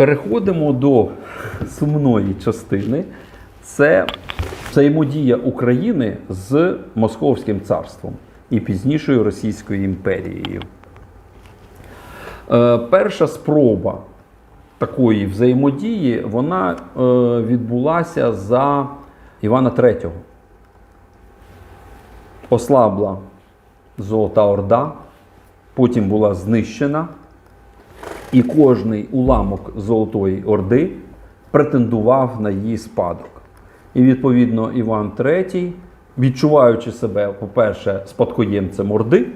Переходимо до сумної частини. Це взаємодія України з Московським царством і пізнішою Російською імперією. Е, перша спроба такої взаємодії вона е, відбулася за Івана III. Ослабла Золота Орда, потім була знищена, і кожний уламок Золотої Орди претендував на її спадок. І відповідно Іван III, відчуваючи себе, по-перше, спадкоємцем Орди,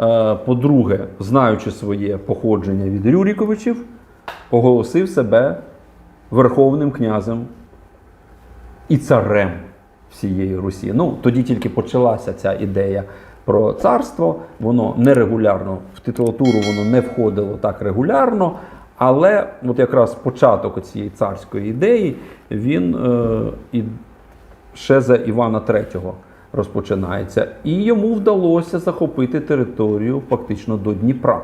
е, по-друге, знаючи своє походження від Рюріковичів, оголосив себе верховним князем і царем всієї Русі. Ну, тоді тільки почалася ця ідея про царство. Воно нерегулярно, в титулатуру воно не входило так регулярно. Але от якраз початок цієї царської ідеї, він е, і ще за Івана III розпочинається. І йому вдалося захопити територію фактично до Дніпра.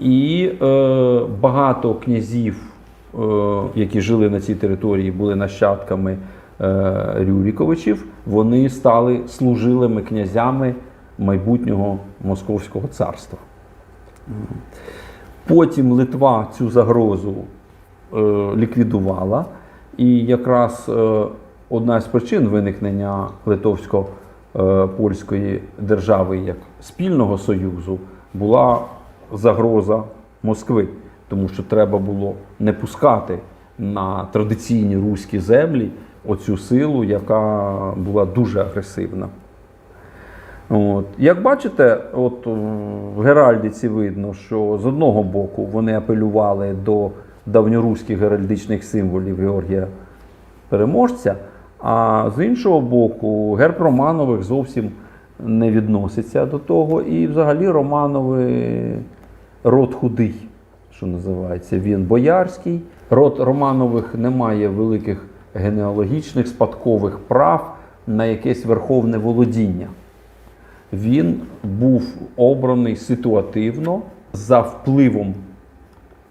І е, багато князів, е, які жили на цій території, були нащадками Рюріковичів. Вони стали служилими князями майбутнього Московського царства. Потім Литва цю загрозу е, ліквідувала. І якраз е, одна з причин виникнення Литовсько-польської держави як спільного союзу була загроза Москви, тому що треба було не пускати на традиційні руські землі оцю силу, яка була дуже агресивна. От. Як бачите, от е, в Геральдіці видно, що з одного боку вони апелювали до давньоруських геральдичних символів Георгія Переможця, а з іншого боку, герб Романових зовсім не відноситься до того. І взагалі Романови род худий, що називається. Він боярський. Род Романових не має великих генеалогічних спадкових прав на якесь верховне володіння він був обраний ситуативно за впливом,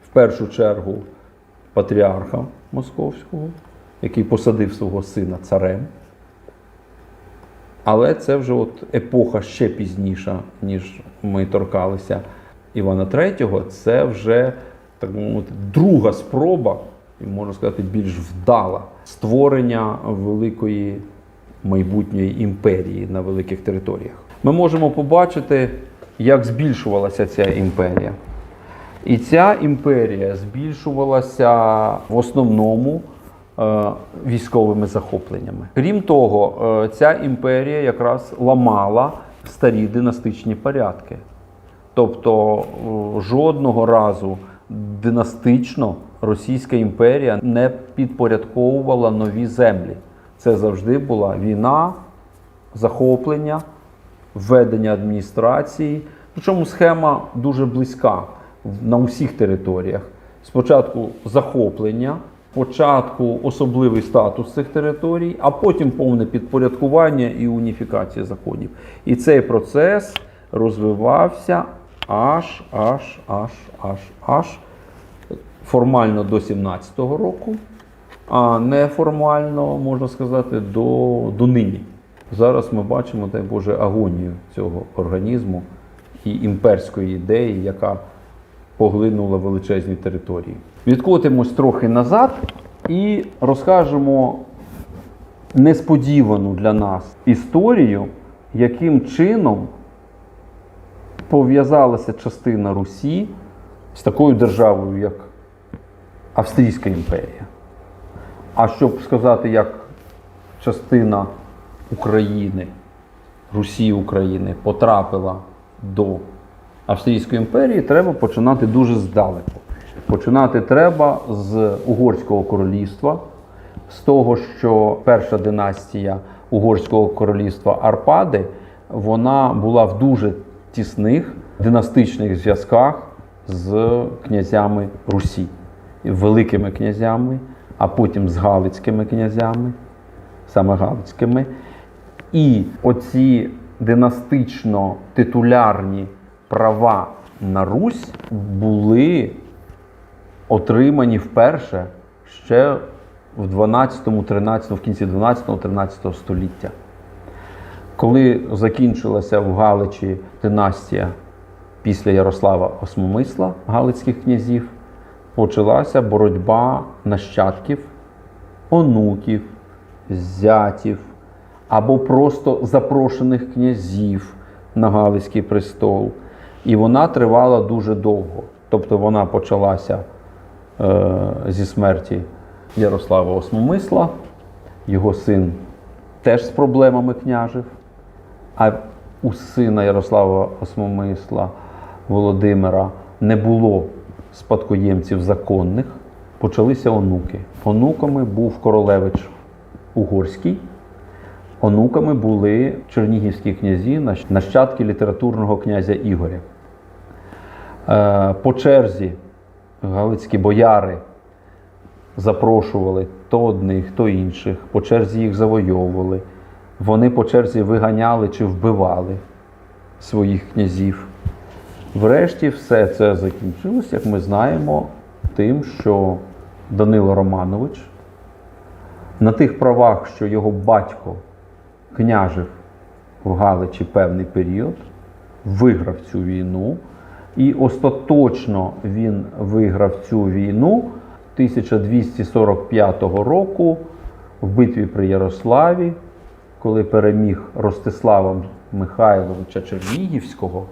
в першу чергу, патріарха Московського, який посадив свого сина царем. Але це вже от епоха ще пізніша, ніж ми торкалися Івана III. Це вже так мовити, друга спроба, і можна сказати, більш вдала створення великої майбутньої імперії на великих територіях. Ми можемо побачити, як збільшувалася ця імперія. І ця імперія збільшувалася в основному е, військовими захопленнями. Крім того, е, ця імперія якраз ламала старі династичні порядки. Тобто е, жодного разу династично Російська імперія не підпорядковувала нові землі. Це завжди була війна, захоплення, введення адміністрації. Причому схема дуже близька на усіх територіях. Спочатку захоплення, спочатку особливий статус цих територій, а потім повне підпорядкування і уніфікація законів. І цей процес розвивався аж, аж, аж, аж, аж формально до 17-го року, а неформально, можна сказати, до, до нині. Зараз ми бачимо, дай Боже, агонію цього організму і імперської ідеї, яка поглинула величезні території. Відкотимось трохи назад і розкажемо несподівану для нас історію, яким чином пов'язалася частина Русі з такою державою, як Австрійська імперія. А щоб сказати, як частина України, Русі України потрапила до Австрійської імперії, треба починати дуже здалеку. Починати треба з Угорського королівства, з того, що перша династія Угорського королівства Арпади вона була в дуже тісних династичних зв'язках з князями Русі, великими князями, а потім з Галицькими князями, саме Галицькими. І оці династично титулярні права на Русь були отримані вперше ще в 12, 13, в кінці 12-13 століття. Коли закінчилася в Галичі династія після Ярослава Осмомисла, Галицьких князів, почалася боротьба нащадків, онуків, зятів або просто запрошених князів на Галицький престол. І вона тривала дуже довго. Тобто вона почалася е, зі смерті Ярослава Осмомисла, його син теж з проблемами княжив. А у сина Ярослава Осмомисла Володимира не було спадкоємців законних, почалися онуки. Онуками був королевич Угорський, онуками були чернігівські князі, нащадки літературного князя Ігоря. Е, По черзі галицькі бояри запрошували то одних, то інших, по черзі їх завойовували. Вони по черзі виганяли чи вбивали своїх князів. Врешті все це закінчилось, як ми знаємо, тим, що Данило Романович на тих правах, що його батько княжив в Галичі певний період, виграв цю війну. І остаточно він виграв цю війну 1245 року в битві при Ярославі, коли переміг Ростислава Михайловича Чернігівського,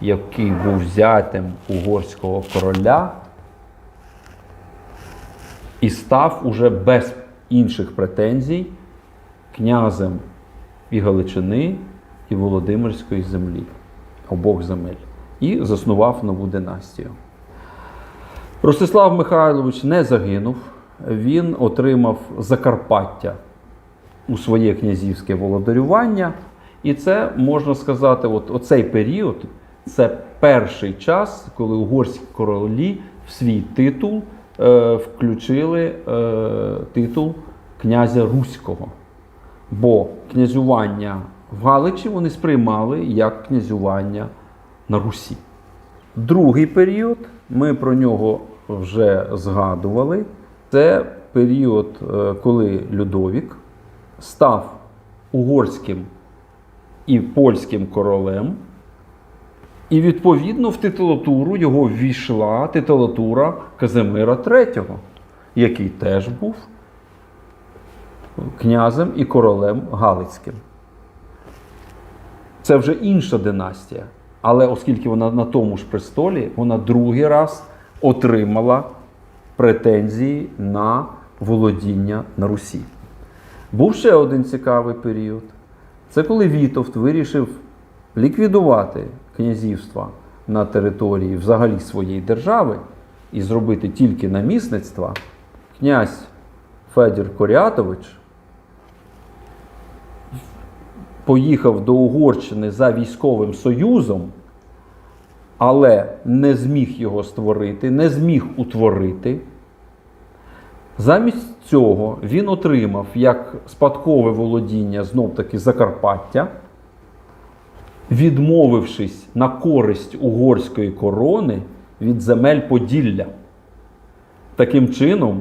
який був зятем угорського короля, і став уже без інших претензій князем і Галичини, і Володимирської землі, обох земель, і заснував нову династію. Ростислав Михайлович не загинув, він отримав Закарпаття у своє князівське володарювання. І це можна сказати, от оцей період це перший час, коли угорські королі в свій титул е, включили е, титул князя Руського. Бо князювання в Галичі вони сприймали як князювання на Русі. Другий період, ми про нього вже згадували. Це період, е, коли Людовік став угорським і польським королем, і відповідно в титулатуру його ввійшла титулатура Казимира III, який теж був князем і королем Галицьким. Це вже інша династія. Але оскільки вона на тому ж престолі, вона другий раз отримала претензії на володіння на Русі. Був ще один цікавий період. Це коли Вітовт вирішив ліквідувати князівства на території взагалі своєї держави і зробити тільки намісництва, князь Федір Корятович поїхав до Угорщини за військовим союзом, але не зміг його створити, не зміг утворити. Замість цього він отримав як спадкове володіння знов-таки Закарпаття, відмовившись на користь угорської корони від земель Поділля. Таким чином,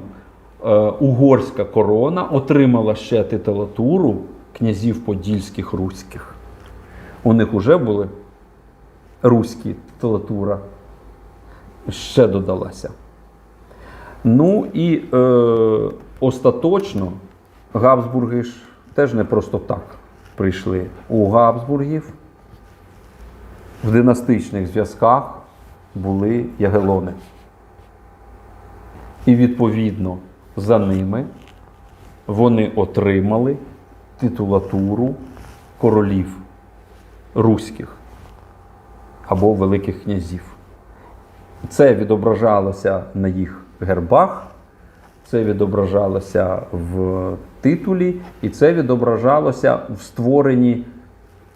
е, угорська корона отримала ще титулатуру князів подільських руських. У них вже були руські титулатура, ще додалася. Ну і е, остаточно Габсбурги ж теж не просто так прийшли. У Габсбургів в династичних зв'язках були ягелони. І відповідно за ними вони отримали титулатуру королів руських або великих князів. Це відображалося на їх гербах, це відображалося в титулі, і це відображалося в створенні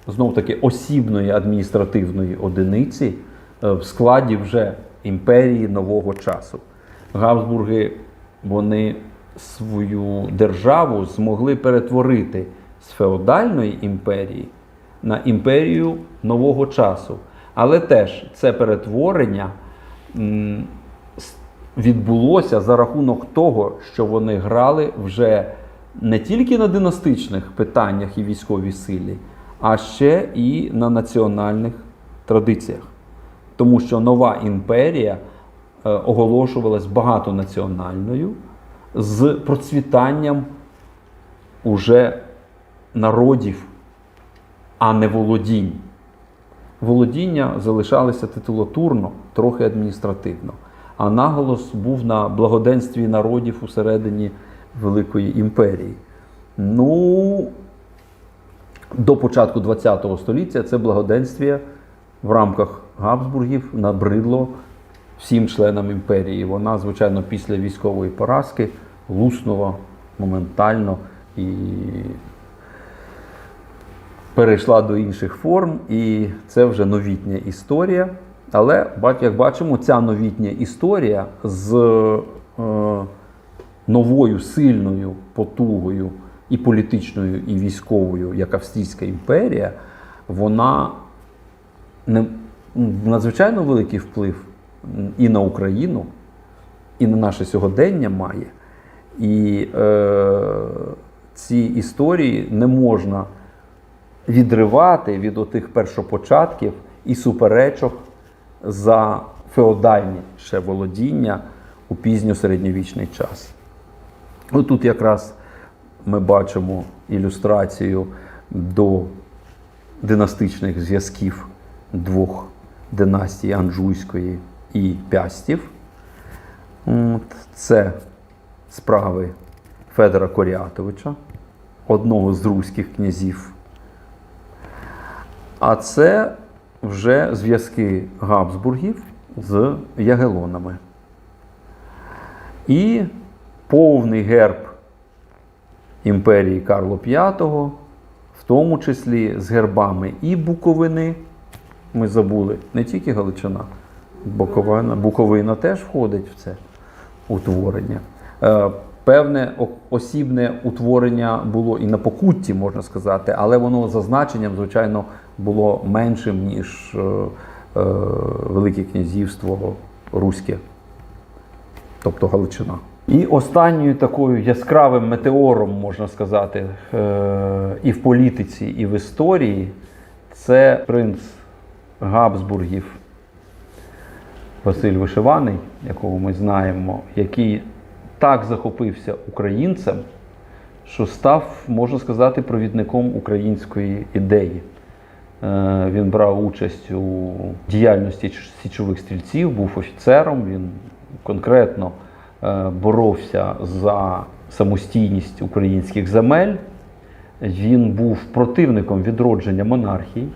знов таки осібної адміністративної одиниці е, в складі вже імперії нового часу. Габсбурги вони свою державу змогли перетворити з феодальної імперії на імперію нового часу. Але теж це перетворення відбулося за рахунок того, що вони грали вже не тільки на династичних питаннях і військовій силі, а ще і на національних традиціях. Тому що нова імперія е, оголошувалась багатонаціональною з процвітанням уже народів, а не володінь. Володіння залишалися титулатурно, трохи адміністративно, а наголос був на благоденстві народів усередині Великої імперії. Ну, до початку ХХ століття це благоденствие в рамках Габсбургів набридло всім членам імперії. Вона, звичайно, після військової поразки луснула моментально і перейшла до інших форм, і це вже новітня історія. Але, як бачимо, ця новітня історія з е, новою сильною потугою і політичною, і військовою, як Австрійська імперія, вона не, надзвичайно великий вплив і на Україну, і на наше сьогодення має. І е, ці історії не можна відривати від отих першопочатків і суперечок за феодальні ще володіння у пізньосередньовічний час. Отут якраз ми бачимо ілюстрацію до династичних зв'язків двох династій Анжуйської і Пястів. Це справи Федора Коріатовича, одного з руських князів. А це вже зв'язки Габсбургів з Ягелонами. І повний герб імперії Карла V, в тому числі з гербами і Буковини. Ми забули не тільки Галичина, Буковина, Буковина теж входить в це утворення. Е, Певне осібне утворення було і на Покутті, можна сказати, але воно за значенням, звичайно, було меншим, ніж е, е, Велике князівство Руське, тобто Галичина. І останньою такою яскравим метеором, можна сказати, е, і в політиці, і в історії це принц Габсбургів Василь Вишиваний, якого ми знаємо, який так захопився українцем, що став, можна сказати, провідником української ідеї. Е, Він брав участь у діяльності січових стрільців, був офіцером. Він конкретно боровся за самостійність українських земель. Він був противником відродження монархії,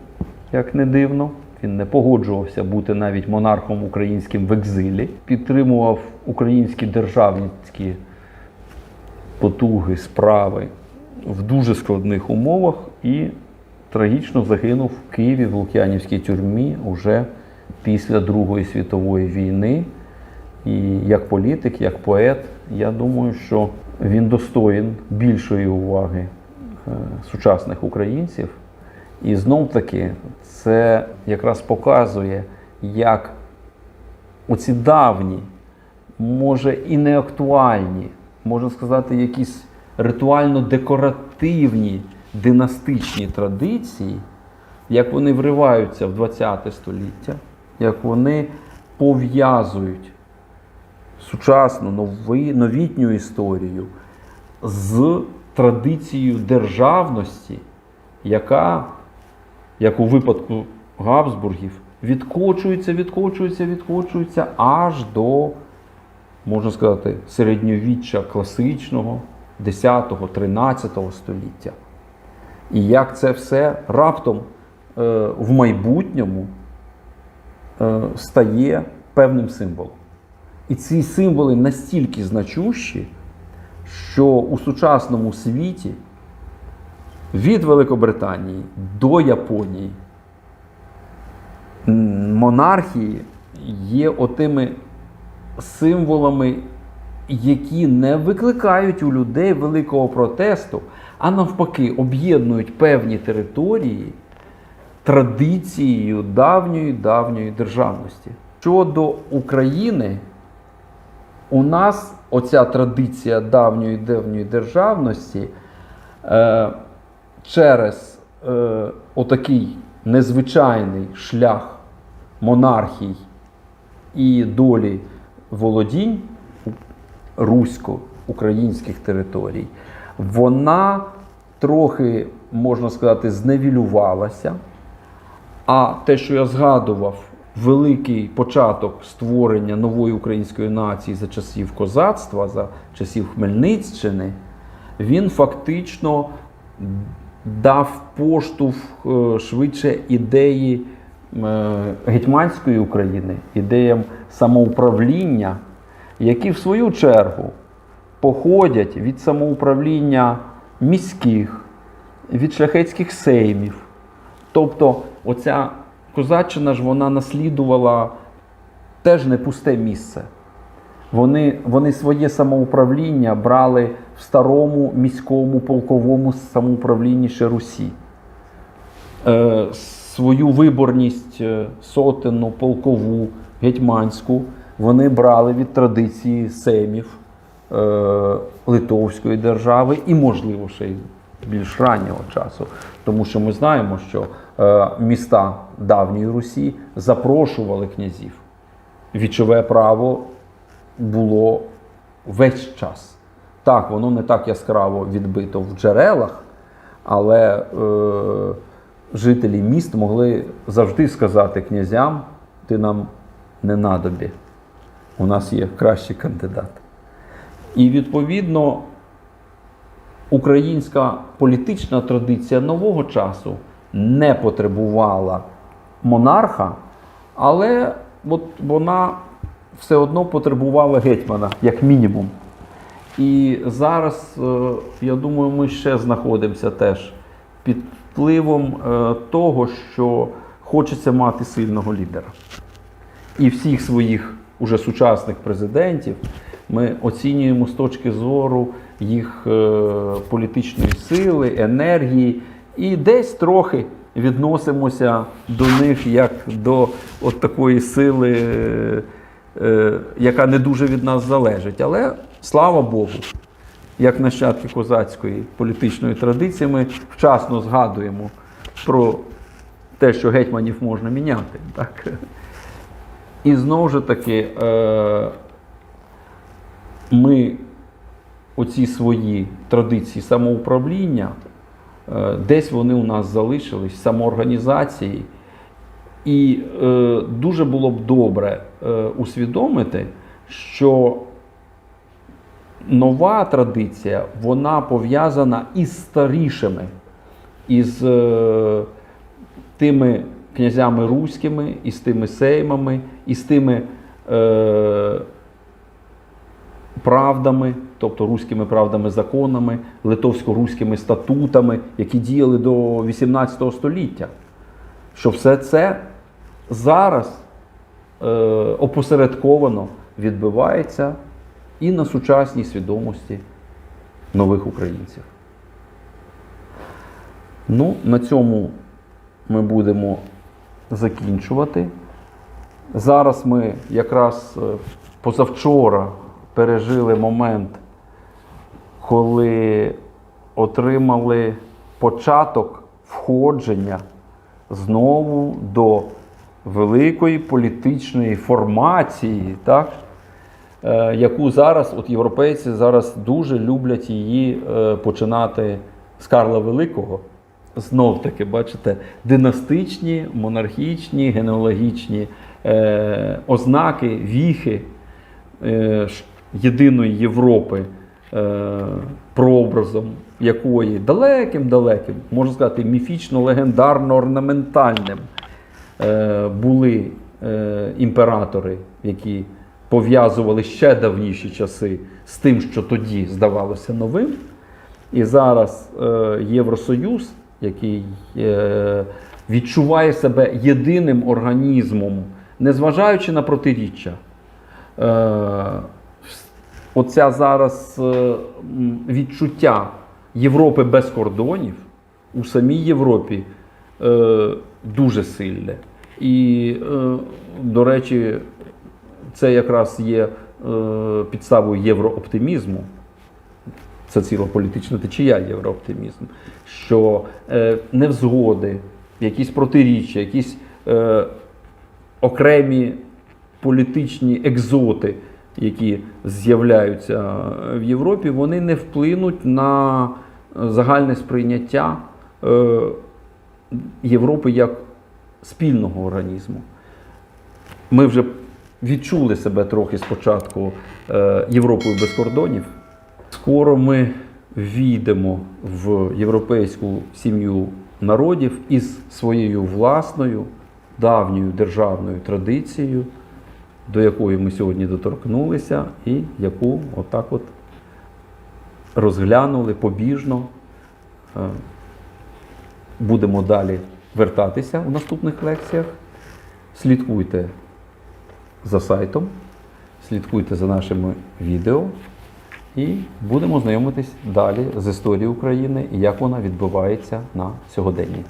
як не дивно. Він не погоджувався бути навіть монархом українським в екзилі, підтримував українські державницькі потуги, справи в дуже складних умовах і трагічно загинув в Києві в Лук'янівській тюрмі уже після Другої світової війни. І як політик, як поет, я думаю, що він достоїн більшої уваги е, сучасних українців. І знов таки це якраз показує, як оці давні, може і не актуальні, можна сказати, якісь ритуально-декоративні династичні традиції, як вони вриваються в ХХ століття, як вони пов'язують сучасну нови, новітню історію з традицією державності, яка, як у випадку Габсбургів, відкочується, відкочується, відкочується аж до, можна сказати, середньовіччя класичного 10-13 століття. І як це все раптом е, в майбутньому е, стає певним символом. І ці символи настільки значущі, що у сучасному світі від Великобританії до Японії монархії є отими символами, які не викликають у людей великого протесту, а навпаки об'єднують певні території традицією давньої давньої державності. Щодо України, у нас оця традиція давньої давньої державності е, через е, отакий незвичайний шлях монархій і долі володінь русько-українських територій, вона трохи, можна сказати, зневілювалася. А те, що я згадував, великий початок створення нової української нації за часів козацтва, за часів Хмельниччини, він фактично дав поштовх е, швидше ідеї е, гетьманської України, ідеям самоуправління, які в свою чергу походять від самоуправління міських, від шляхетських сеймів. Тобто, оця козаччина ж вона наслідувала теж не пусте місце. Вони, вони своє самоуправління брали в старому міському полковому самоуправлінні ще Русі. Е, свою виборність е, сотенну, полкову, гетьманську вони брали від традиції сеймів е, Литовської держави і, можливо, ще й більш раннього часу. Тому що ми знаємо, що е, міста давньої Русі запрошували князів. Вічове право було весь час. Так, воно не так яскраво відбито в джерелах, але е, жителі міст могли завжди сказати князям: ти нам не надобі. У нас є кращий кандидат. І відповідно українська політична традиція нового часу не потребувала монарха, але от вона все одно потребувала гетьмана, як мінімум. І зараз, е, я думаю, ми ще знаходимося теж під впливом е, того, що хочеться мати сильного лідера. І всіх своїх уже сучасних президентів ми оцінюємо з точки зору їх е, політичної сили, енергії, і десь трохи відносимося до них як до от такої сили, е, е, яка не дуже від нас залежить. Але слава Богу, як нащадки козацької політичної традиції, ми вчасно згадуємо про те, що гетьманів можна міняти. Так? І знову ж таки, е, ми оці свої традиції самоуправління, десь вони у нас залишились, самоорганізації. І е, дуже було б добре е, усвідомити, що нова традиція вона пов'язана із старішими, із е, тими князями руськими, із тими сеймами, із тими е, правдами, тобто руськими правдами, законами, литовсько-руськими статутами, які діяли до 18 століття. Що все це зараз е, опосередковано відбивається і на сучасній свідомості нових українців. Ну, на цьому ми будемо закінчувати. Зараз ми якраз е, позавчора пережили момент, коли отримали початок входження знову до великої політичної формації, так? е, яку зараз от європейці зараз дуже люблять її е, починати з Карла Великого. Знов таки, бачите, династичні, монархічні, генеалогічні е, ознаки, віхи е, єдиної Європи, прообразом якої далеким-далеким, можна сказати, міфічно-легендарно-орнаментальним е, були е, імператори, які пов'язували ще давніші часи з тим, що тоді здавалося новим. І зараз е, Євросоюз, який е, відчуває себе єдиним організмом, незважаючи на протиріччя, е, оця зараз е, відчуття Європи без кордонів у самій Європі е, дуже сильне. І, е, до речі, це якраз є підставою єврооптимізму, це ціла політична течія єврооптимізм, що невзгоди, якісь протиріччя, якісь окремі політичні екзоти, які з'являються в Європі, вони не вплинуть на загальне сприйняття е, Європи як спільного організму. Ми вже відчули себе трохи спочатку е, Європою без кордонів. Скоро ми війдемо в європейську сім'ю народів із своєю власною давньою державною традицією, до якої ми сьогодні доторкнулися, і яку отак от розглянули побіжно. Е, Будемо далі вертатися в наступних лекціях. Слідкуйте за сайтом, слідкуйте за нашими відео і будемо знайомитись далі з історією України і як вона відбувається на сьогоденні.